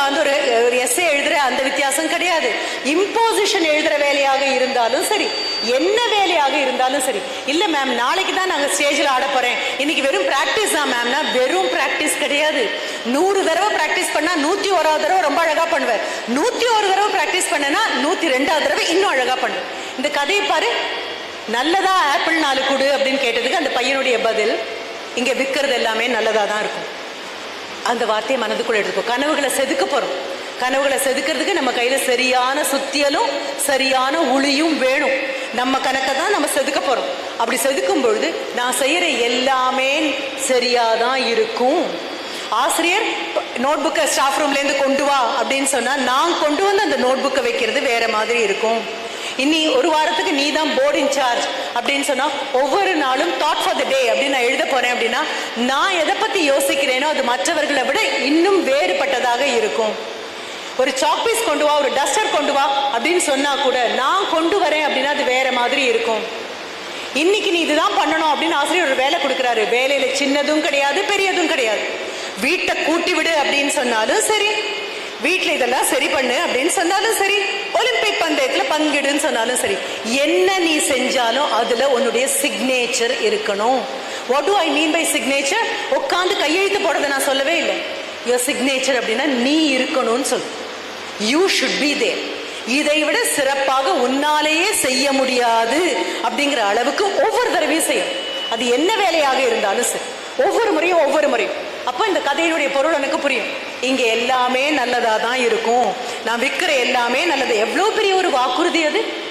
உட்கார்ந்து ஒரு ஒரு எஸ்ஏ எழுதுற அந்த வித்தியாசம் கிடையாது. இம்போசிஷன் எழுதுற வேலையாக இருந்தாலும் சரி என்ன வேலையாக இருந்தாலும் சரி. இல்ல மேம் நாளைக்கு தான் நாங்க ஸ்டேஜில் ஆட போறேன். இன்னைக்கு வெறும் பிராக்டிஸ் தான் மேம்னா வெறும் பிராக்டிஸ் கிடையாது. நூறு தடவை பிராக்டிஸ் பண்ணா நூத்தி ஓராவது தடவை ரொம்ப அழகா பண்ணுவேன். நூத்தி ஒரு தடவை பிராக்டிஸ் பண்ணனா நூத்தி ரெண்டாவது தடவை இன்னும் அழகா பண்ணுவேன். இந்த கதையை பாரு. நல்லதா ஆப்பிள் நாலு கொடு அப்படின்னு கேட்டதுக்கு அந்த பையனுடைய பதில் இங்க விற்கிறது எல்லாமே நல்லதா தான் இருக்கும். அந்த வார்த்தையை மனதுக்குள்ள எடுத்துக்கோ. கனவுகளை செதுக்க போறோம். கனவுகளை செதுக்கிறதுக்கு நம்ம கையில சரியான சுத்தியலும் சரியான உளியும் வேணும். நம்ம கணக்கை தான் நம்ம செதுக்க போறோம். அப்படி செதுக்கும் பொழுது நான் செய்யற எல்லாமே சரியாதான் இருக்கும். ஆசிரியர் நோட் புக்கை ஸ்டாஃப் ரூம்லேருந்து கொண்டு வா அப்படின்னு சொன்னால் நான் கொண்டு வந்து அந்த நோட் புக்கை வைக்கிறது வேற மாதிரி இருக்கும். இனி ஒரு வாரத்துக்கு நீ தான் போர்டு இன்சார்ஜ் அப்படின்னு சொன்னா ஒவ்வொரு நாளும் தாட் ஃபார் த டே அப்படின்னு நான் எழுத போறேன் அப்படின்னா நான் எதை பத்தி யோசிக்கிறேனோ அது மற்றவர்களை விட இன்னும் வேறுபட்டதாக இருக்கும். ஒரு சாக்பீஸ் கொண்டு வா ஒரு டஸ்டர் கொண்டு வா அப்படின்னு சொன்னா கூட நான் கொண்டு வரேன் அப்படின்னா அது வேற மாதிரி இருக்கும். இன்னைக்கு நீ இதுதான் பண்ணணும் அப்படின்னு ஆசிரியர் ஒரு வேலை கொடுக்குறாரு. வேலையில சின்னதும் கிடையாது பெரியதும் கிடையாது. வீட்டை கூட்டி விடு அப்படின்னு சொன்னாலும் சரி வீட்டில் இதெல்லாம் சரி பண்ணு அப்படின்னு சொன்னாலும் சரி ஒலிம்பிக் பந்தயத்துல பங்கிடுன்னு சொன்னாலும் சரி என்ன நீ செஞ்சாலும் அதுல உன்னுடைய சிக்னேச்சர் இருக்கணும். What do I mean by signature உட்காந்து கையெழுத்து போடுறதை நான் சொல்லவே இல்லை. யுவர் சிக்னேச்சர் அப்படின்னா நீ இருக்கணும்னு சொல்லு. யூ ஷுட் பி தேர் இதை விட சிறப்பாக உன்னாலேயே செய்ய முடியாது அப்படிங்கிற அளவுக்கு ஒவ்வொரு தடவையும் செய்யும் அது என்ன வேலையாக இருந்தாலும் சரி ஒவ்வொரு முறையும் ஒவ்வொரு முறையும். அப்போ இந்த கதையினுடைய பொருள் எனக்கு புரியும். இங்கே எல்லாமே நல்லதாக தான் இருக்கும். நான் விற்கிற எல்லாமே நல்லது. எவ்வளோ பெரிய ஒரு வாக்குறுதி அது?